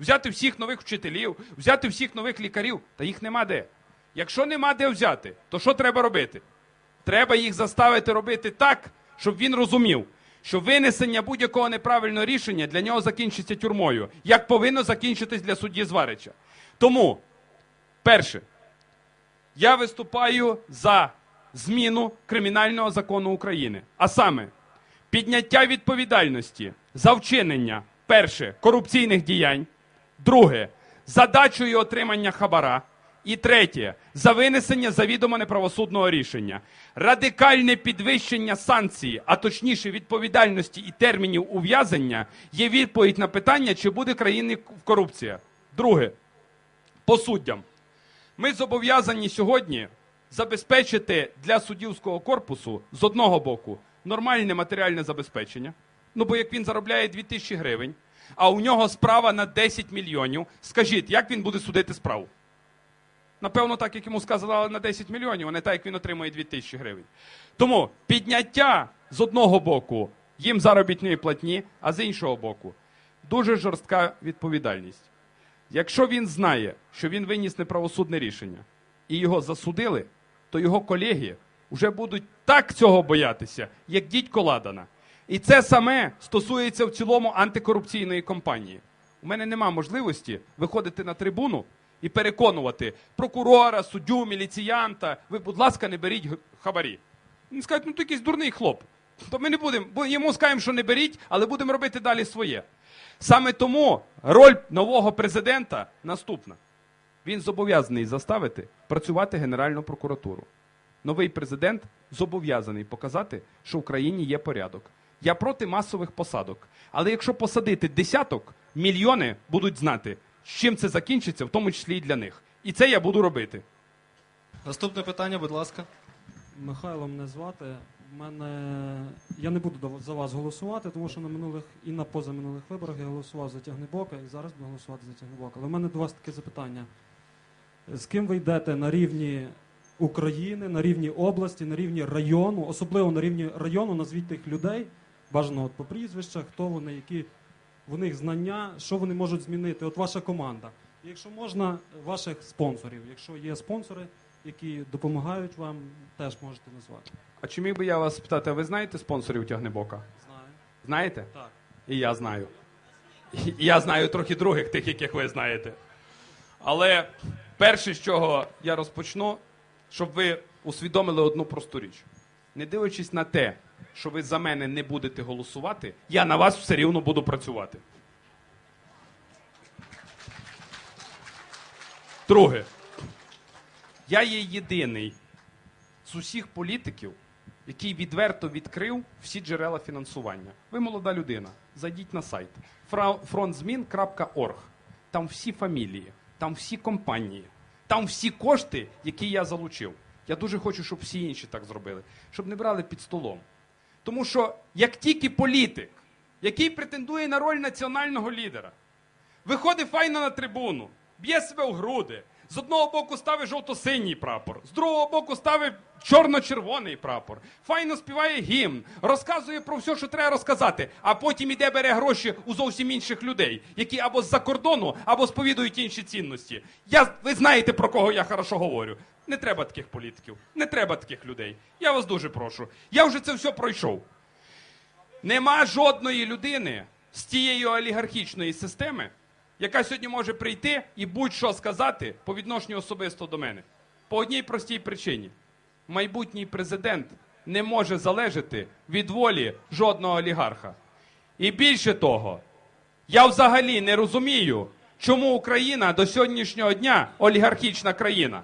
взяти всіх нових вчителів, взяти всіх нових лікарів, та їх нема де. Якщо нема де взяти, то що треба робити? Треба їх заставити робити так, щоб він розумів, що винесення будь-якого неправильного рішення для нього закінчиться тюрмою, як повинно закінчитись для судді Зварича. Тому, перше, я виступаю за зміну кримінального закону України, а саме підняття відповідальності за вчинення перше корупційних діянь, друге задачу і отримання хабара. І третє за винесення завідомо неправосудного рішення, радикальне підвищення санкцій, а точніше відповідальності і термінів ув'язання, є відповідь на питання, чи буде країни корупція. Друге, по суддям. Ми зобов'язані сьогодні забезпечити для суддівського корпусу з одного боку нормальне матеріальне забезпечення. Ну бо як він заробляє 2000 гривень, а у нього справа на 10 мільйонів, скажіть, як він буде судити справу? Напевно, так, як йому сказали на 10 мільйонів, а не так, як він отримує 2000 гривень. Тому підняття з одного боку їм заробітної платні, а з іншого боку, дуже жорстка відповідальність. Якщо він знає, що він виніс неправосудне рішення і його засудили, то його колеги вже будуть так цього боятися, як дідько Ладана. І це саме стосується в цілому антикорупційної кампанії. У мене нема можливості виходити на трибуну і переконувати прокурора, суддю, міліціянта. Ви, будь ласка, не беріть хабарі. Він скаже, ну ти якийсь дурний хлоп. То ми не будемо, йому скажемо, що не беріть, але будемо робити далі своє. Саме тому роль нового президента наступна. Він зобов'язаний заставити працювати Генеральну прокуратуру. Новий президент зобов'язаний показати, що в країні є порядок. Я проти масових посадок. Але якщо посадити десяток, мільйони будуть знати, з чим це закінчиться, в тому числі і для них. І це я буду робити. Наступне питання, будь ласка. Михайло мене звати. Мене я не буду за вас голосувати, тому що на минулих і на позаминулих виборах я голосував за Тягнебока і зараз буду голосувати за Тягнебока. Але в мене до вас таке запитання: з ким ви йдете на рівні України, на рівні області, на рівні району, особливо на рівні району, назвіть тих людей, бажано от по прізвищах, хто вони, які в них знання, що вони можуть змінити. От ваша команда. І якщо можна, ваших спонсорів. Якщо є спонсори, які допомагають вам, теж можете назвати. А чи міг би я вас спитати, а ви знаєте спонсорів Тягнебока? Знаю. Знаєте? Так. І я знаю. І я знаю трохи других, тих, яких ви знаєте. Але перше, з чого я розпочну, щоб ви усвідомили одну просту річ. Не дивлячись на те, що ви за мене не будете голосувати, я на вас все рівно буду працювати. Друге, я є єдиний з усіх політиків, який відверто відкрив всі джерела фінансування. Ви молода людина. Зайдіть на сайт frontзмін.org. Там всі фамілії, там всі компанії, там всі кошти, які я залучив. Я дуже хочу, щоб всі інші так зробили, щоб не брали під столом. Тому що як тільки політик, який претендує на роль національного лідера, виходить файно на трибуну, б'є себе в груди. З одного боку ставить жовто-синій прапор, з другого боку ставить чорно-червоний прапор. Файно співає гімн, розказує про все, що треба розказати, а потім іде бере гроші у зовсім інших людей, які або з-за кордону, або сповідують інші цінності. Я, ви знаєте, про кого я хорошо говорю. Не треба таких політиків, не треба таких людей. Я вас дуже прошу. Я вже це все пройшов. Нема жодної людини з тієї олігархічної системи, яка сьогодні може прийти і будь-що сказати по відношенню особисто до мене. По одній простій причині: майбутній президент не може залежати від волі жодного олігарха. І більше того, я взагалі не розумію, чому Україна до сьогоднішнього дня олігархічна країна.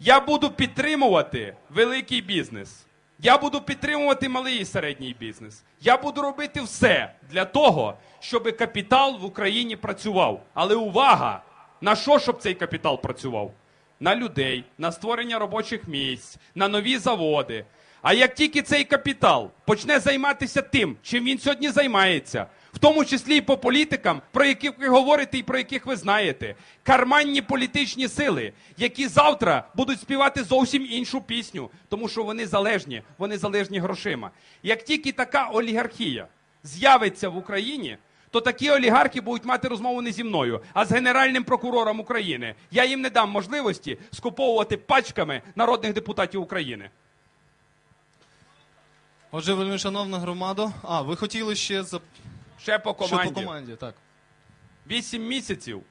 Я буду підтримувати великий бізнес. Я буду підтримувати малий і середній бізнес. Я буду робити все для того, щоб капітал в Україні працював. Але увага! На що, щоб цей капітал працював? На людей, на створення робочих місць, на нові заводи. А як тільки цей капітал почне займатися тим, чим він сьогодні займається, в тому числі і по політикам, про яких ви говорите і про яких ви знаєте, карманні політичні сили, які завтра будуть співати зовсім іншу пісню, тому що вони залежні, вони залежні грошима. Як тільки така олігархія з'явиться в Україні, то такі олігархи будуть мати розмову не зі мною, а з генеральним прокурором України. Я їм не дам можливості скуповувати пачками народних депутатів України. Отже, вельми шановна громада. А, ви хотіли ще Ще по команді. по команді, так. Вісім місяців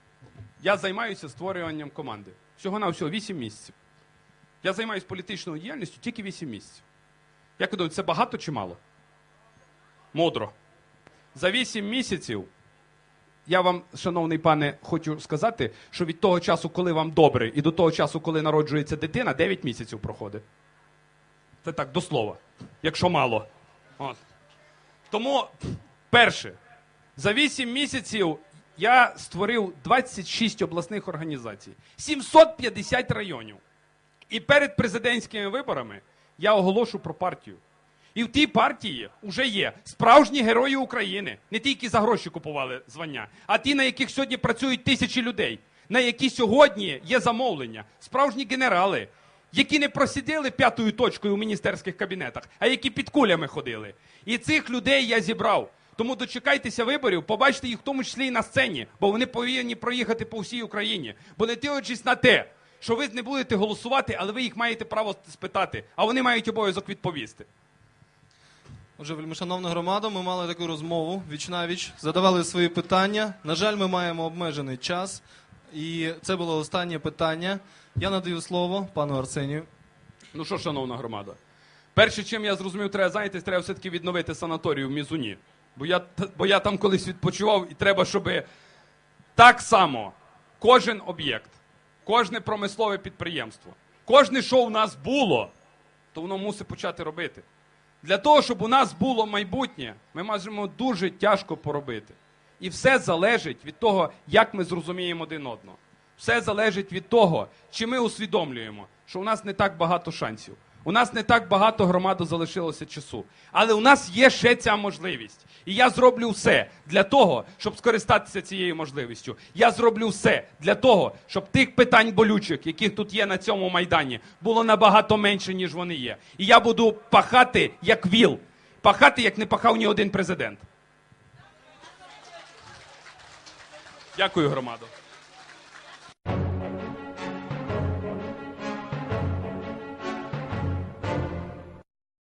я займаюся створюванням команди. Всього на всього вісім місяців. Я займаюся політичною діяльністю тільки вісім місяців. Як ви думаєте, це багато чи мало? Мудро. За вісім місяців я вам, шановний пане, хочу сказати, що від того часу, коли вам добре, і до того часу, коли народжується дитина, 9 місяців проходить. Це так, до слова, якщо мало. От. Тому, перше, за 8 місяців я створив 26 обласних організацій, 750 районів. І перед президентськими виборами я оголошу про партію. І в тій партії вже є справжні герої України, не ті, які за гроші купували звання, а ті, на яких сьогодні працюють тисячі людей, на які сьогодні є замовлення, справжні генерали, які не просиділи п'ятою точкою у міністерських кабінетах, а які під кулями ходили. І цих людей я зібрав. Тому дочекайтеся виборів, побачите їх в тому числі і на сцені, бо вони повинні проїхати по всій Україні. Бо не дивлячись на те, що ви не будете голосувати, але ви їх маєте право спитати, а вони мають обов'язок відповісти. Отже, вельми шановна громада, ми мали таку розмову віч на віч, задавали свої питання. На жаль, ми маємо обмежений час. І це було останнє питання. Я надаю слово пану Арсенію. Ну що, шановна громада, перше, чим я зрозумів, треба зайнятися, треба все-таки відновити санаторію в Мізуні. Бо я, бо я там колись відпочивав, і треба, щоб так само кожен об'єкт, кожне промислове підприємство, кожне, що в нас було, то воно мусить почати робити. Для того, щоб у нас було майбутнє, ми можемо дуже тяжко поробити. І все залежить від того, як ми зрозуміємо один одного. Все залежить від того, чи ми усвідомлюємо, що у нас не так багато шансів. У нас не так багато громаду залишилося часу. Але у нас є ще ця можливість. І я зроблю все для того, щоб скористатися цією можливістю. Я зроблю все для того, щоб тих питань болючих, яких тут є на цьому майдані, було набагато менше, ніж вони є. І я буду пахати як віл, пахати, як не пахав ні один президент. Дякую, громадо.